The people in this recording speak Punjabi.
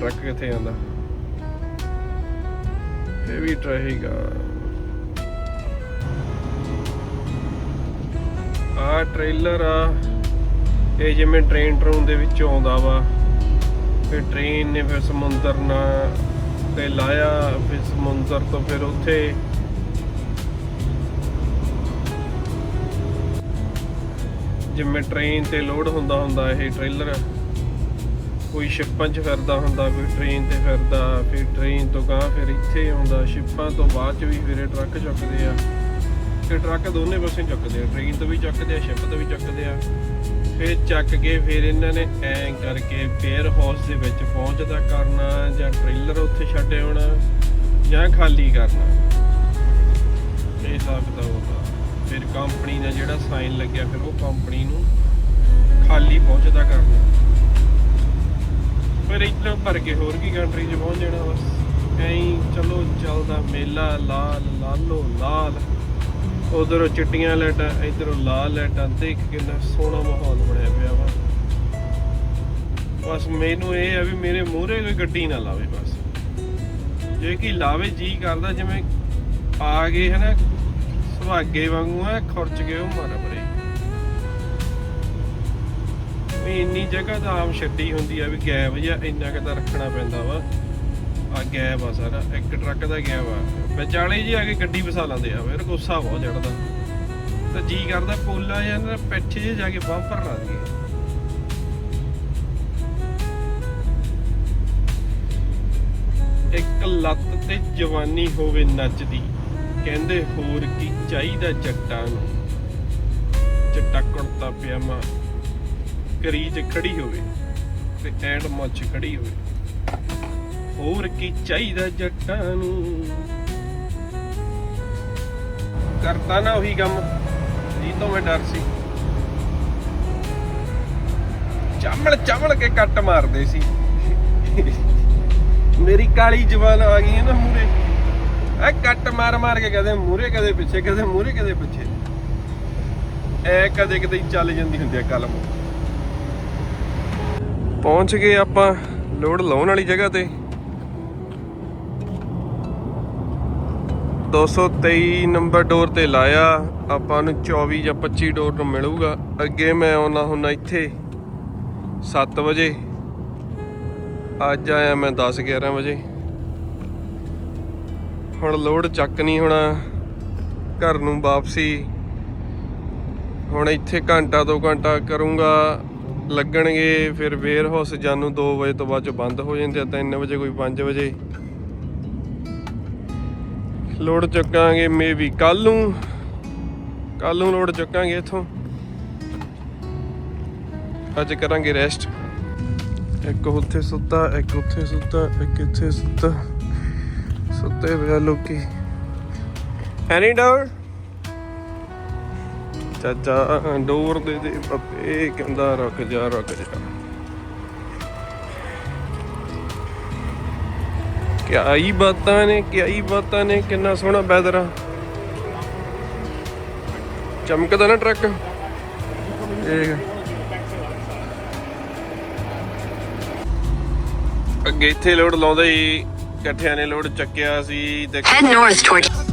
ਟਰੱਕ ਕਿੱਥੇ ਜਾਂਦਾ? ਇਹ ਵੀ ਰਹੇਗਾ। ਆ ਟ੍ਰੇਲਰ ਆ। ਇਹ ਜਿਵੇਂ ਟ੍ਰੇਨ ਟਰੂਨ ਦੇ ਵਿੱਚੋਂ ਆਉਂਦਾ ਵਾ। ਫਿਰ ਟ੍ਰੇਨ ਨੇ ਫਿਰ ਸਮੁੰਦਰ ਨਾਲ ਤੇ ਲਾਇਆ, ਫਿਰ ਸਮੁੰਦਰ ਤੋਂ ਫਿਰ ਉੱਥੇ। ਜਿਵੇਂ ਟ੍ਰੇਨ ਤੇ ਲੋਡ ਹੁੰਦਾ ਹੁੰਦਾ ਇਹ ਟ੍ਰੇਲਰ ਕੋਈ ਸ਼ਿਪਾਂ 'ਚ ਫਿਰਦਾ ਹੁੰਦਾ, ਕੋਈ ਟ੍ਰੇਨ ਤੇ ਫਿਰਦਾ, ਫਿਰ ਟ੍ਰੇਨ ਤੋਂ ਗਾਂ ਫਿਰ ਇੱਥੇ ਆਉਂਦਾ, ਸ਼ਿਪਾਂ ਤੋਂ ਬਾਅਦ 'ਚ ਵੀ ਫਿਰ ਇਹ ਟਰੱਕ ਚੁੱਕਦੇ ਆ। ਤੇ ਟਰੱਕ ਦੋਨੇ ਪਾਸੇ ਚੱਕਦੇ ਆ ਟ੍ਰੇਨ ਤੋਂ ਵੀ ਚੱਕਦੇ ਆ ਸ਼ਿਪ ਤੋਂ ਵੀ ਚੱਕਦੇ ਆ। ਫਿਰ ਚੱਕ ਕੇ ਫਿਰ ਇਹਨਾਂ ਨੇ ਐਂ ਕਰਕੇ ਵੇਅਰ ਹਾਊਸ ਦੇ ਵਿੱਚ ਪਹੁੰਚਦਾ ਕਰਨਾ ਜਾਂ ਟ੍ਰੇਲਰ ਉੱਥੇ ਛੱਡ ਆਉਣਾ ਜਾਂ ਖਾਲੀ ਕਰਨਾ। ਇਹ ਹਿਸਾਬ ਕਿਤਾਬ ਹੁੰਦਾ। ਫਿਰ ਕੰਪਨੀ ਦਾ ਜਿਹੜਾ ਸਾਈਨ ਲੱਗਿਆ, ਫਿਰ ਉਹ ਕੰਪਨੀ ਨੂੰ ਖਾਲੀ ਪਹੁੰਚਦਾ ਕਰਨਾ। ਫਿਰ ਇੱਧਰ ਭਰ ਕੇ ਹੋਰ ਕੀ ਕੰਟਰੀ 'ਚ ਪਹੁੰਚ ਜਾਣਾ ਬਸ ਐਂ ਚਲੋ ਚੱਲਦਾ ਮੇਲਾ, ਲਾਲ, ਲਾਲੋ, ਲਾਲ। ਉਧਰੋਂ ਚਿੱਟੀਆਂ ਲਾਈਟਾਂ, ਇਧਰੋਂ ਲਾਲ ਲਾਈਟਾਂ, ਦੇਖ ਕਿੰਨਾ ਸੋਹਣਾ ਮਾਹੌਲ ਬਣਿਆ ਪਿਆ ਵਾ। ਬਸ ਮੈਨੂੰ ਇਹ ਆ ਵੀ ਮੇਰੇ ਮੂਹਰੇ ਕੋਈ ਗੱਡੀ ਨਾ ਲਾਵੇ ਬਸ। ਜੇ ਕੀ ਲਾਵੇ, ਜੀ ਕਰਦਾ ਜਿਵੇਂ ਆ ਗਏ ਹਨਾ, ਸੁਹਾਗੇ ਵਾਂਗੂ ਆ, ਖੁਰਚ ਗਏ ਉਹ ਮਾਰਾ ਵੀ ਇੰਨੀ ਜਗ੍ਹਾ ਤਾਂ ਆਮ ਛੱਡੀ ਹੁੰਦੀ ਆ ਵੀ ਗੈਬ ਜਾਂ ਇੰਨਾ ਕੁ ਤਾਂ ਰੱਖਣਾ ਪੈਂਦਾ ਵਾ। ਆ ਗੈਬ ਆ ਸਾਰਾ, ਇੱਕ ਟਰੱਕ ਦਾ ਗੈਬ ਆ। ਵਿਚਾਲੇ ਜੀ ਆ ਕੇ ਗੱਡੀ ਵਸਾ ਲਾਂਦੇ ਆ ਫਿਰ ਗੁੱਸਾ ਬਹੁਤ ਚੜਦਾ। ਤਾਂ ਜੀ ਕਰਦਾ ਪੋਲਾ ਜਾਂ ਨਾ ਪਿੱਛੇ ਜੇ ਜਾ ਕੇ ਬੰਪਰ ਲਾ ਦਈਏ। ਇੱਕ ਲੱਤ ਤੇ ਜਵਾਨੀ ਹੋਵੇ ਨੱਚਦੀ, ਕਹਿੰਦੇ ਹੋਰ ਕੀ ਚਾਹੀਦਾ ਜੱਟਾਂ ਨੂੰ। ਜੱਟਾ ਕੁੜਤਾ ਪਜਾਮਾ। ਕਰੀਜ ਖੜੀ ਹੋਵੇ ਤੇ ਐਂਡ ਮੱਛ ਖੜੀ ਹੋਵੇ। ਹੋਰ ਕੀ ਚਾਹੀਦਾ ਜੱਟਾਂ ਨੂੰ? ਕਰਤਾ ਨਾ ਉਹੀ ਕੰਮ। ਜੀ ਤੋਂ ਮੈਂ ਡਰ ਸੀ। ਚਮਲ ਚਮਲ ਕੇ ਕੱਟ ਮਾਰਦੇ ਸੀ। ਮੇਰੀ ਕਾਲੀ ਜਵਾਨ ਆ ਗਈ ਹੈ ਨਾ ਮੂਰੇ ਐ ਕੱਟ ਮਾਰ ਮਾਰ ਕੇ ਕਦੇ ਮੂਰੇ ਕਦੇ ਪਿੱਛੇ ਕਦੇ ਮੂਰੇ ਕਦੇ ਪਿੱਛੇ। ਐ ਕਦੇ ਕਦੇ ਚੱਲ ਜਾਂਦੀ ਹੁੰਦੀ ਆ ਕਲਮ। ਪਹੁੰਚ ਗਏ ਆਪਾਂ ਲੋਡ ਲਾਉਣ ਵਾਲੀ ਜਗ੍ਹਾ ਤੇ। 223 ਨੰਬਰ ਡੋਰ ਤੇ ਲਾਇਆ, ਆਪਾਂ ਨੂੰ 24 ਜਾਂ 25 ਡੋਰ ਨੂੰ ਮਿਲੂਗਾ। ਅੱਗੇ ਮੈਂ ਆਉਣਾ ਹੁੰਦਾ ਇੱਥੇ 7 ਵਜੇ। ਅੱਜ ਆਇਆ ਮੈਂ 10 11 ਵਜੇ। ਹੁਣ ਲੋਡ ਚੱਕ ਨਹੀਂ ਹੋਣਾ, ਘਰ ਨੂੰ ਵਾਪਸੀ। ਹੁਣ ਇੱਥੇ ਘੰਟਾ ਦੋ ਘੰਟਾ ਕਰੂੰਗਾ ਲੱਗਣਗੇ, ਫਿਰ ਵੇਅਰ ਹਾਊਸ ਜਾਨੂੰ 2 ਵਜੇ ਤੋਂ ਬਾਅਦ ਚ ਬੰਦ ਹੋ ਜਾਂਦੇ ਆ 3 ਵਜੇ ਕੋਈ 5 ਵਜੇ। ਲੋਡ ਚੱਕਾਂਗੇ ਮੇਬੀ ਕੱਲ ਨੂੰ। ਕੱਲ ਨੂੰ ਲੋਡ ਚੱਕਾਂਗੇ ਇਥੋਂ। ਅੱਜ ਕਰਾਂਗੇ ਰੈਸਟ ਇੱਕ ਉੱਥੇ ਸੁੱਤਾ, ਇੱਕ ਉੱਥੇ ਸੁੱਤਾ, ਇੱਕ ਇੱਥੇ ਸੁੱਤਾ। ਸੁੱਤੇ ਪਿਆ ਲੋਕੀ। ਐਨੀ ਡੋਰ ਚਾਚਾ, ਡੋਰ ਦੇ ਦੇ ਪੱਪੇ ਕਹਿੰਦਾ ਰੁਕ ਜਾ ਰੁਕ ਜਾ। ਕਿਆ ਹੀ ਬਾਤਾਂ ਨੇ ਕਿਆ ਹੀ ਬਾਤਾਂ ਨੇ, ਕਿੰਨਾ ਸੋਹਣਾ ਵੈਦਰ ਆ। ਚਮਕਦਾ ਨਾ ਟਰੱਕ। ਇਹ ਅੱਗੇ ਇੱਥੇ ਲੋਡ ਲਾਉਂਦੇ ਹੀ ਇਕੱਠਿਆਂ ਨੇ ਲੋਡ ਚੱਕਿਆ ਸੀ ਤੇ Head north toward